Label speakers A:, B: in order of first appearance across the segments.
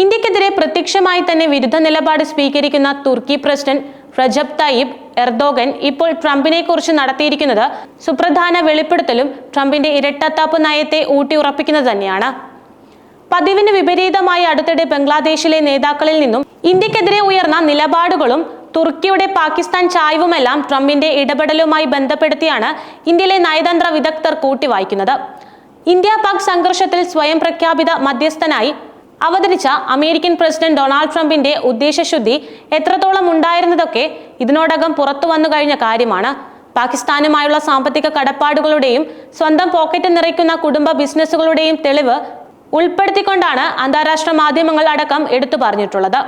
A: ഇന്ത്യക്കെതിരെ പ്രത്യക്ഷമായി തന്നെ വിരുദ്ധ നിലപാട് സ്വീകരിക്കുന്ന തുർക്കി പ്രസിഡന്റ് റജബ് തയ്യിബ് എർദോഗൻ ഇപ്പോൾ ട്രംപിനെ കുറിച്ച് നടത്തിയിരിക്കുന്നത് സുപ്രധാന വെളിപ്പെടുത്തലും ട്രംപിന്റെ ഇരട്ടത്താപ്പ് നയത്തെ ഊട്ടിയുറപ്പിക്കുന്നത് തന്നെയാണ്. പതിവിന് വിപരീതമായി അടുത്തിടെ ബംഗ്ലാദേശിലെ നേതാക്കളിൽ നിന്നും ഇന്ത്യക്കെതിരെ ഉയർന്ന നിലപാടുകളും തുർക്കിയുടെ പാകിസ്ഥാൻ ചായ്വുമെല്ലാം ട്രംപിന്റെ ഇടപെടലുമായി ബന്ധപ്പെടുത്തിയാണ് ഇന്ത്യയിലെ നയതന്ത്ര വിദഗ്ധർ കൂട്ടിവായിക്കുന്നത്. ഇന്ത്യ പാക് സംഘർഷത്തിൽ സ്വയം പ്രഖ്യാപിത മധ്യസ്ഥനായി അവതരിച്ച അമേരിക്കൻ പ്രസിഡന്റ് ഡൊണാൾഡ് ട്രംപിന്റെ ഉദ്ദേശശുദ്ധി എത്രത്തോളം ഉണ്ടായിരുന്നതൊക്കെ ഇതിനോടകം പുറത്തു വന്നു കഴിഞ്ഞ കാര്യമാണ്. പാകിസ്ഥാനുമായുള്ള സാമ്പത്തിക കടപ്പാടുകളുടെയും സ്വന്തം പോക്കറ്റ് നിറയ്ക്കുന്ന കുടുംബ ബിസിനസ്സുകളുടെയും തെളിവ് ഉൾപ്പെടുത്തിക്കൊണ്ടാണ് അന്താരാഷ്ട്ര മാധ്യമങ്ങൾ അടക്കം എടുത്തു പറഞ്ഞിട്ടുള്ളത്.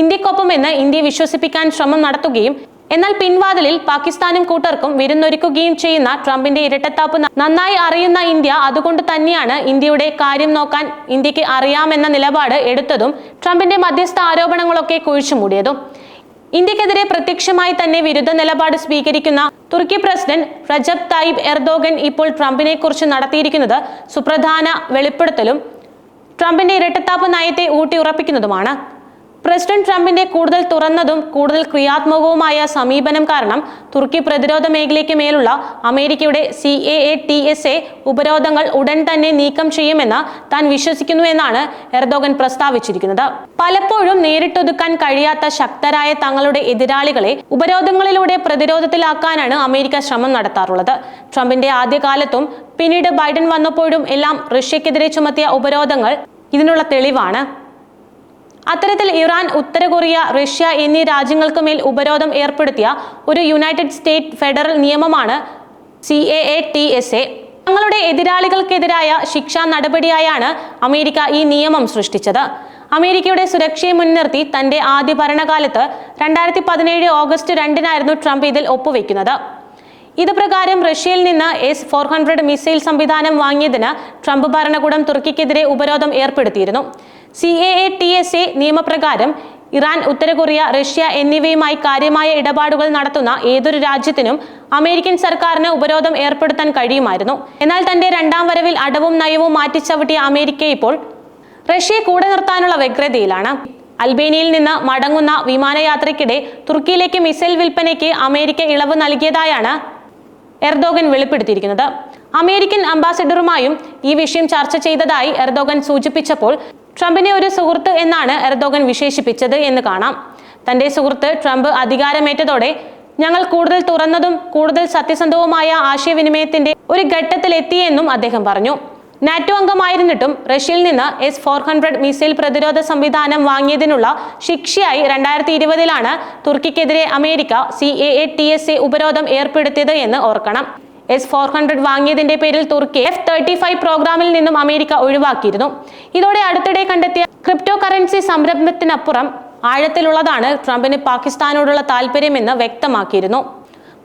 A: ഇന്ത്യക്കൊപ്പം ഇന്ത്യ വിശ്വസിപ്പിക്കാൻ ശ്രമം നടത്തുകയും എന്നാൽ പിൻവാതിലിൽ പാകിസ്ഥാനും കൂട്ടർക്കും വിരുന്നൊരുക്കുകയും ചെയ്യുന്ന ട്രംപിന്റെ ഇരട്ടത്താപ്പ് നന്നായി അറിയുന്ന ഇന്ത്യ അതുകൊണ്ട് തന്നെയാണ് ഇന്ത്യയുടെ കാര്യം നോക്കാൻ ഇന്ത്യയ്ക്ക് അറിയാമെന്ന നിലപാട് എടുത്തതും ട്രംപിന്റെ മധ്യസ്ഥ ആരോപണങ്ങളൊക്കെ കുഴിച്ചുമൂടിയതും ഇന്ത്യക്കെതിരെ പ്രത്യക്ഷമായി തന്നെ വിരുദ്ധ നിലപാട് സ്വീകരിക്കുന്ന തുർക്കി പ്രസിഡന്റ് റജബ് തായിബ് എർദോഗൻ ഇപ്പോൾ ട്രംപിനെ കുറിച്ച് നടത്തിയിരിക്കുന്നത് സുപ്രധാന വെളിപ്പെടുത്തലും ട്രംപിന്റെ ഇരട്ടത്താപ്പ് നയത്തെ ഊട്ടിയുറപ്പിക്കുന്നതുമാണ്. പ്രസിഡന്റ് ട്രംപിന്റെ കൂടുതൽ തുറന്നതും കൂടുതൽ ക്രിയാത്മകവുമായ സമീപനം കാരണം തുർക്കി പ്രതിരോധ മേഖലയ്ക്ക് മേലുള്ള അമേരിക്കയുടെ C A A T S A ഉപരോധങ്ങൾ ഉടൻ തന്നെ നീക്കം ചെയ്യുമെന്ന് താൻ വിശ്വസിക്കുന്നുവെന്നാണ് എർദോഗൻ പ്രസ്താവിച്ചിരിക്കുന്നത്. പലപ്പോഴും നേരിട്ടൊതുക്കാൻ കഴിയാത്ത ശക്തരായ തങ്ങളുടെ എതിരാളികളെ ഉപരോധങ്ങളിലൂടെ പ്രതിരോധത്തിലാക്കാനാണ് അമേരിക്ക ശ്രമം നടത്താറുള്ളത്. ട്രംപിന്റെ ആദ്യകാലത്തും പിന്നീട് ബൈഡൻ വന്നപ്പോഴും എല്ലാം റഷ്യക്കെതിരെ ചുമത്തിയ ഉപരോധങ്ങൾ ഇതിനുള്ള തെളിവാണ്. അത്തരത്തിൽ ഇറാൻ ഉത്തര കൊറിയ റഷ്യ എന്നീ രാജ്യങ്ങൾക്ക് മേൽ ഉപരോധം ഏർപ്പെടുത്തിയ ഒരു യുണൈറ്റഡ് സ്റ്റേറ്റ് ഫെഡറൽ നിയമമാണ് C A A T S A. തങ്ങളുടെ എതിരാളികൾക്കെതിരായ ശിക്ഷാ നടപടിയായാണ് അമേരിക്ക ഈ നിയമം സൃഷ്ടിച്ചത്. അമേരിക്കയുടെ സുരക്ഷയെ മുൻനിർത്തി തന്റെ ആദ്യ ഭരണകാലത്ത് രണ്ടായിരത്തി പതിനേഴ് ഓഗസ്റ്റ് രണ്ടിനായിരുന്നു ട്രംപ് ഇതിൽ ഒപ്പുവെക്കുന്നത്. ഇത് പ്രകാരം റഷ്യയിൽ നിന്ന് എസ് ഫോർ ഹൺഡ്രഡ് മിസൈൽ സംവിധാനം വാങ്ങിയതിന് ട്രംപ് ഭരണകൂടം തുർക്കിക്കെതിരെ ഉപരോധം ഏർപ്പെടുത്തിയിരുന്നു. C A A T S A നിയമപ്രകാരം ഇറാൻ ഉത്തര കൊറിയ റഷ്യ എന്നിവയുമായി കാര്യമായ ഇടപാടുകൾ നടത്തുന്ന ഏതൊരു രാജ്യത്തിനും അമേരിക്കൻ സർക്കാരിന് ഉപരോധം ഏർപ്പെടുത്താൻ കഴിയുമായിരുന്നു. എന്നാൽ തന്റെ രണ്ടാം വരവിൽ അടവും നയവും മാറ്റിച്ചവിട്ടിയ അമേരിക്ക ഇപ്പോൾ റഷ്യയെ കൂടെ നിർത്താനുള്ള വ്യഗ്രതയിലാണ്. അൽബേനിയയിൽ നിന്ന് മടങ്ങുന്ന വിമാനയാത്രയ്ക്കിടെ തുർക്കിയിലേക്ക് മിസൈൽ വിൽപ്പനയ്ക്ക് അമേരിക്ക ഇളവ് നൽകിയതായാണ് എർദോഗൻ വെളിപ്പെടുത്തിയിരിക്കുന്നത്. അമേരിക്കൻ അംബാസിഡറുമായും ഈ വിഷയം ചർച്ച ചെയ്തതായി എർദോഗൻ സൂചിപ്പിച്ചപ്പോൾ ട്രംപിനെ ഒരു സുഹൃത്ത് എന്നാണ് എർദോഗൻ വിശേഷിപ്പിച്ചത് എന്ന് കാണാം. തന്റെ സുഹൃത്ത് ട്രംപ് അധികാരമേറ്റതോടെ ഞങ്ങൾ കൂടുതൽ തുറന്നതും കൂടുതൽ സത്യസന്ധവുമായ ആശയവിനിമയത്തിന്റെ ഒരു ഘട്ടത്തിലെത്തിയെന്നും അദ്ദേഹം പറഞ്ഞു. നാറ്റോ അംഗമായിരുന്നിട്ടും റഷ്യയിൽ നിന്ന് എസ് ഫോർ ഹൺഡ്രഡ് മിസൈൽ പ്രതിരോധ സംവിധാനം വാങ്ങിയതിനുള്ള ശിക്ഷയായി രണ്ടായിരത്തി ഇരുപതിലാണ് തുർക്കിക്കെതിരെ America C A A T S A ഉപരോധം ഏർപ്പെടുത്തിയത് എന്ന് ഓർക്കണം. എസ് ഫോർ ഹൺഡ്രഡ് വാങ്ങിയതിന്റെ പേരിൽ തുർക്കി എഫ് തേർട്ടി ഫൈവ് പ്രോഗ്രാമിൽ നിന്നും അമേരിക്ക ഒഴിവാക്കിയിരുന്നു. ഇതോടെ അടുത്തിടെ കണ്ടെത്തിയ ക്രിപ്റ്റോ കറൻസി സംരംഭത്തിനപ്പുറം ആഴത്തിലുള്ളതാണ് ട്രംപിന് പാകിസ്ഥാനോടുള്ള താല്പര്യമെന്ന് വ്യക്തമാക്കിയിരുന്നു.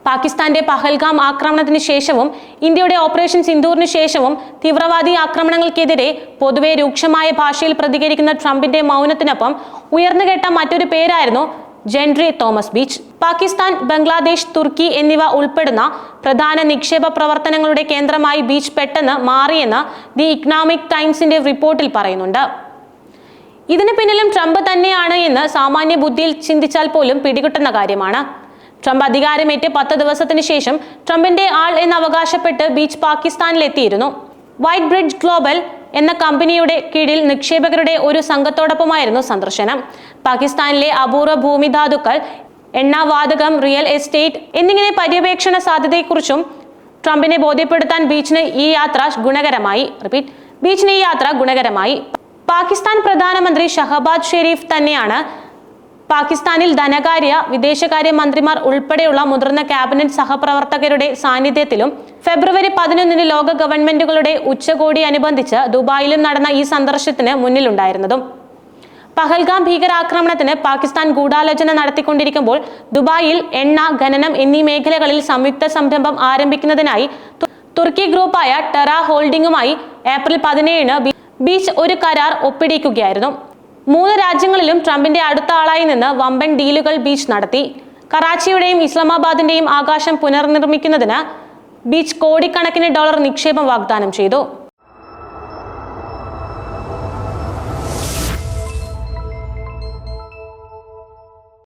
A: പാകിസ്ഥാന്റെ പഹൽഗാം ആക്രമണത്തിന് ശേഷവും ഇന്ത്യയുടെ ഓപ്പറേഷൻ സിന്ദൂറിന് ശേഷവും തീവ്രവാദി ആക്രമണങ്ങൾക്കെതിരെ പൊതുവെ രൂക്ഷമായ ഭാഷയിൽ പ്രതികരിക്കുന്ന ട്രംപിന്റെ മൗനത്തിനൊപ്പം ഉയർന്നുകേട്ട മറ്റൊരു പേരായിരുന്നു Gentry Thomas Beach Pakistan Bangladesh തുർക്കി എന്നിവ ഉൾപ്പെടുന്ന പ്രധാന നിക്ഷേപ പ്രവർത്തനങ്ങളുടെ കേന്ദ്രമായി ബീച്ച് പെട്ടെന്ന് മാറിയെന്ന് ദി ഇക്കണോമിക് ടൈംസിന്റെ റിപ്പോർട്ടിൽ പറയുന്നുണ്ട്. ഇതിന് പിന്നിലും ട്രംപ് തന്നെയാണ് എന്ന് സാമാന്യ ബുദ്ധിയിൽ ചിന്തിച്ചാൽ പോലും പിടികിട്ടുന്ന കാര്യമാണ്. ട്രംപ് അധികാരമേറ്റ് പത്ത് ദിവസത്തിന് ശേഷം ട്രംപിന്റെ ആൾ എന്ന് അവകാശപ്പെട്ട് ബീച്ച് പാകിസ്ഥാനിലെത്തിയിരുന്നു. വൈറ്റ് ബ്രിഡ്ജ് ഗ്ലോബൽ എന്ന കമ്പനിയുടെ കീഴിൽ നിക്ഷേപകരുടെ ഒരു സംഘത്തോടൊപ്പമായിരുന്നു സന്ദർശനം. പാകിസ്ഥാനിലെ അപൂർവ ഭൂമിധാതുക്കൾ എണ്ണവാതകം റിയൽ എസ്റ്റേറ്റ് എന്നിങ്ങനെ പര്യവേക്ഷണ സാധ്യതയെക്കുറിച്ചും ട്രംപിനെ ബോധ്യപ്പെടുത്താൻ ബീച്ചിന് ഈ യാത്ര ഗുണകരമായി. റിപ്പീറ്റ്. ബീച്ചിന് ഈ യാത്ര ഗുണകരമായി. പാകിസ്ഥാൻ പ്രധാനമന്ത്രി ഷഹബാദ് ഷെരീഫ് തന്നെയാണ് പാകിസ്ഥാനിൽ ധനകാര്യ വിദേശകാര്യ മന്ത്രിമാർ ഉൾപ്പെടെയുള്ള മുതിർന്ന ക്യാബിനറ്റ് സഹപ്രവർത്തകരുടെ സാന്നിധ്യത്തിലും ഫെബ്രുവരി പതിനൊന്നിന് ലോക ഗവൺമെന്റുകളുടെ ഉച്ചകോടി അനുബന്ധിച്ച് ദുബായിലും നടന്ന ഈ സന്ദർശനത്തിന് മുന്നിലുണ്ടായിരുന്നതും. പഹൽഗാം ഭീകരാക്രമണത്തിന് പാകിസ്ഥാൻ ഗൂഢാലോചന നടത്തിക്കൊണ്ടിരിക്കുമ്പോൾ ദുബായിൽ എണ്ണ ഖനനം എന്നീ മേഖലകളിൽ സംയുക്ത സംരംഭം ആരംഭിക്കുന്നതിനായി തുർക്കി ഗ്രൂപ്പായ ടെറ ഹോൾഡിംഗുമായി ഏപ്രിൽ പതിനേഴിന് ബീച്ച് ഒരു കരാർ ഒപ്പിടിക്കുകയായിരുന്നു. മൂന്ന് രാജ്യങ്ങളിലും ട്രംപിന്റെ അടുത്ത ആളായി നിന്ന് വമ്പൻ ഡീലുകൾ ബീച്ച് നടത്തി. കറാച്ചിയുടെയും ഇസ്ലാമാബാദിന്റെയും ആകാശം പുനർനിർമ്മിക്കുന്നതിന് ബീച്ച് കോടിക്കണക്കിന് ഡോളർ നിക്ഷേപം വാഗ്ദാനം ചെയ്തു.